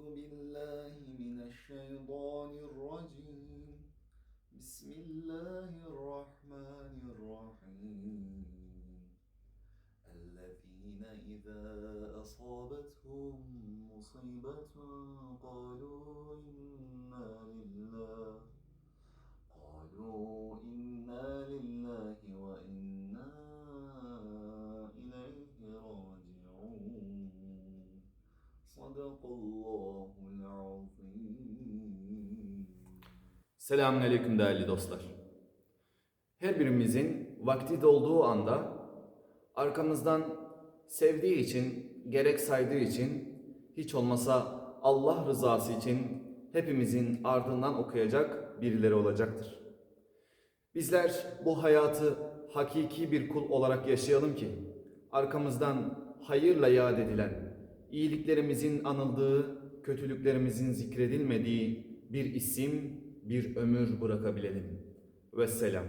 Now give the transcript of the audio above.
بالله من الشيطان الرجيم. بسم الله الرحمن الرحيم. الذين إذا أصابتهم مصيبة قالوا Selamünaleyküm değerli dostlar. Her birimizin vakti dolduğu anda arkamızdan sevdiği için, gerek saydığı için, hiç olmasa Allah rızası için hepimizin ardından okuyacak birileri olacaktır. Bizler bu hayatı hakiki bir kul olarak yaşayalım ki arkamızdan hayırla yad edilen, iyiliklerimizin anıldığı, kötülüklerimizin zikredilmediği bir isim, bir ömür bırakabilelim. Vesselam.